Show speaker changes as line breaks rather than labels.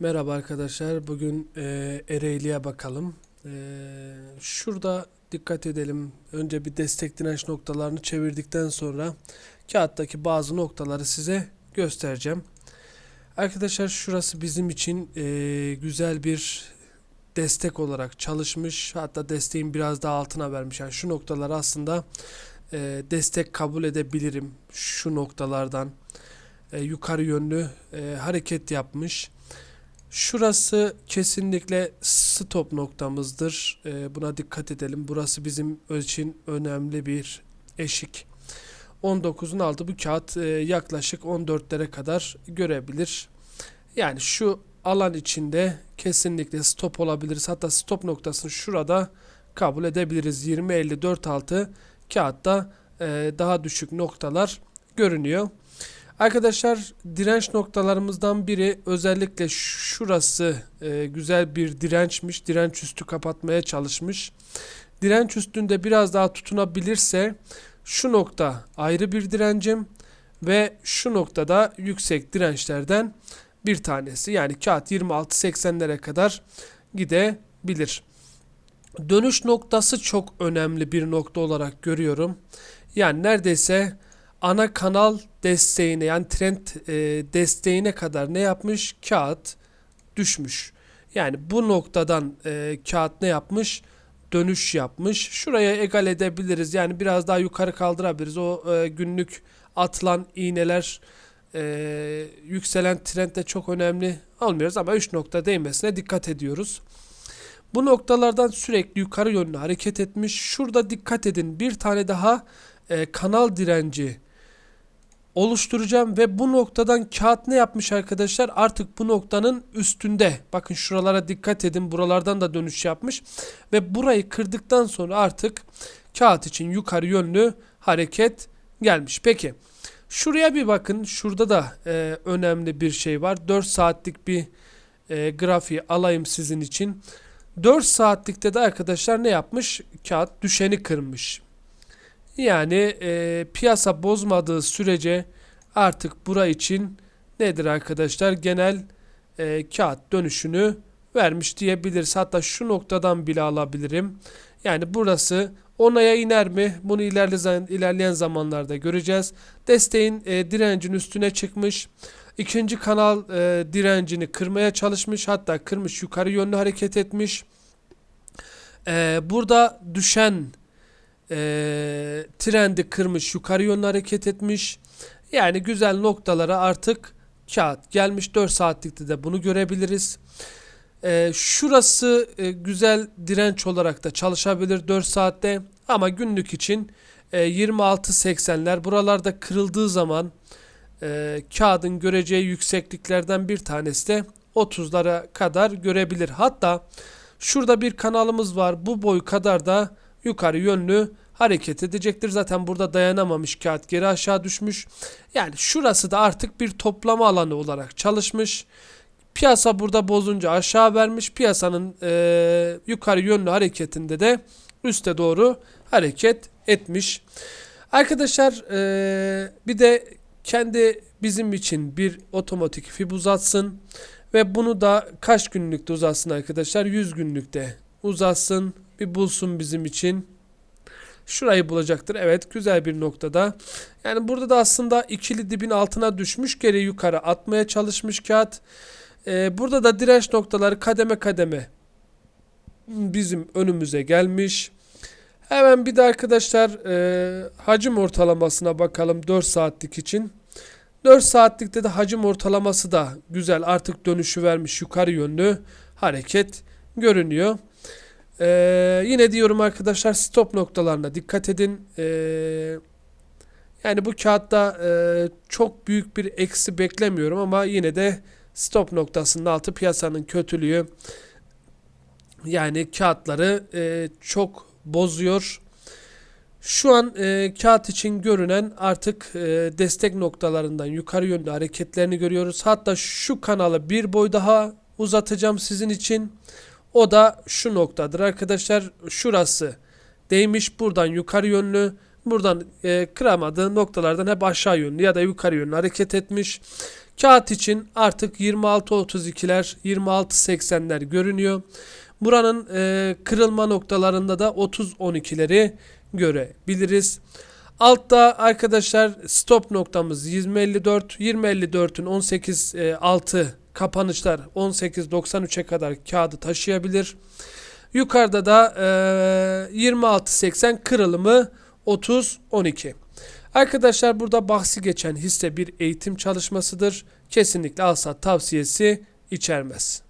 Merhaba arkadaşlar. Bugün e, Ereğli'ye bakalım. E, şurada dikkat edelim. Önce bir destek direnç noktalarını çevirdikten sonra kağıttaki bazı noktaları size göstereceğim. Arkadaşlar şurası bizim için e, güzel bir destek olarak çalışmış. Hatta desteğin biraz daha altına vermiş. Yani şu noktalar aslında e, destek kabul edebilirim. Şu noktalardan e, yukarı yönlü e, hareket yapmış. Şurası kesinlikle stop noktamızdır. Ee, buna dikkat edelim. Burası bizim için önemli bir eşik. 19'un altı bu kağıt e, yaklaşık 14'lere kadar görebilir. Yani şu alan içinde kesinlikle stop olabiliriz. Hatta stop noktasını şurada kabul edebiliriz. 20-54 altı kağıtta e, daha düşük noktalar görünüyor. Arkadaşlar direnç noktalarımızdan biri özellikle şurası e, güzel bir dirençmiş. Direnç üstü kapatmaya çalışmış. Direnç üstünde biraz daha tutunabilirse şu nokta ayrı bir direncim ve şu noktada yüksek dirençlerden bir tanesi. Yani kağıt 26-80'lere kadar gidebilir. Dönüş noktası çok önemli bir nokta olarak görüyorum. Yani neredeyse ana kanal desteğine yani trend e, desteğine kadar ne yapmış? Kağıt düşmüş. Yani bu noktadan e, kağıt ne yapmış? Dönüş yapmış. Şuraya egal edebiliriz. Yani biraz daha yukarı kaldırabiliriz. O e, günlük atılan iğneler e, yükselen trendde çok önemli almıyoruz ama 3 nokta değmesine dikkat ediyoruz. Bu noktalardan sürekli yukarı yönlü hareket etmiş. Şurada dikkat edin. Bir tane daha e, kanal direnci oluşturacağım ve bu noktadan kağıt ne yapmış arkadaşlar? Artık bu noktanın üstünde. Bakın şuralara dikkat edin. Buralardan da dönüş yapmış. Ve burayı kırdıktan sonra artık kağıt için yukarı yönlü hareket gelmiş. Peki. Şuraya bir bakın. Şurada da e, önemli bir şey var. 4 saatlik bir e, grafiği alayım sizin için. 4 saatlikte de arkadaşlar ne yapmış? Kağıt düşeni kırmış. Yani e, piyasa bozmadığı sürece artık bura için nedir arkadaşlar? Genel e, kağıt dönüşünü vermiş diyebiliriz. Hatta şu noktadan bile alabilirim. Yani burası onaya iner mi? Bunu ilerleyen, ilerleyen zamanlarda göreceğiz. Desteğin e, direncin üstüne çıkmış. İkinci kanal e, direncini kırmaya çalışmış. Hatta kırmış yukarı yönlü hareket etmiş. E, burada düşen e, trendi kırmış yukarı yönlü hareket etmiş. Yani güzel noktalara artık kağıt gelmiş 4 saatlikte de bunu görebiliriz. E, şurası e, güzel direnç olarak da çalışabilir 4 saatte ama günlük için e, 26.80'ler buralarda kırıldığı zaman e, kağıdın göreceği yüksekliklerden bir tanesi de 30'lara kadar görebilir. Hatta şurada bir kanalımız var bu boy kadar da yukarı yönlü hareket edecektir. Zaten burada dayanamamış kağıt geri aşağı düşmüş. Yani şurası da artık bir toplama alanı olarak çalışmış. Piyasa burada bozunca aşağı vermiş. Piyasanın e, yukarı yönlü hareketinde de üste doğru hareket etmiş. Arkadaşlar e, bir de kendi bizim için bir otomatik fib uzatsın. Ve bunu da kaç günlükte uzatsın arkadaşlar? 100 günlükte uzatsın. Bir bulsun bizim için. Şurayı bulacaktır. Evet güzel bir noktada. Yani burada da aslında ikili dibin altına düşmüş. Geri yukarı atmaya çalışmış kağıt. Ee, burada da direnç noktaları kademe kademe bizim önümüze gelmiş. Hemen bir de arkadaşlar e, hacim ortalamasına bakalım 4 saatlik için. 4 saatlikte de hacim ortalaması da güzel artık dönüşü vermiş yukarı yönlü hareket görünüyor. Ee, yine diyorum arkadaşlar stop noktalarına dikkat edin. Ee, yani bu kağıtta e, çok büyük bir eksi beklemiyorum ama yine de stop noktasının altı piyasanın kötülüğü yani kağıtları e, çok bozuyor. Şu an e, kağıt için görünen artık e, destek noktalarından yukarı yönlü hareketlerini görüyoruz. Hatta şu kanalı bir boy daha uzatacağım sizin için. O da şu noktadır arkadaşlar. Şurası değmiş. Buradan yukarı yönlü. Buradan e, kıramadığı noktalardan hep aşağı yönlü ya da yukarı yönlü hareket etmiş. Kağıt için artık 26.32'ler 26.80'ler görünüyor. Buranın e, kırılma noktalarında da 30.12'leri görebiliriz. Altta arkadaşlar stop noktamız 2054. 2054'ün 18 e, altı kapanışlar 18.93'e kadar kağıdı taşıyabilir. Yukarıda da e, 26.80 kırılımı 30.12. Arkadaşlar burada bahsi geçen hisse bir eğitim çalışmasıdır. Kesinlikle alsat tavsiyesi içermez.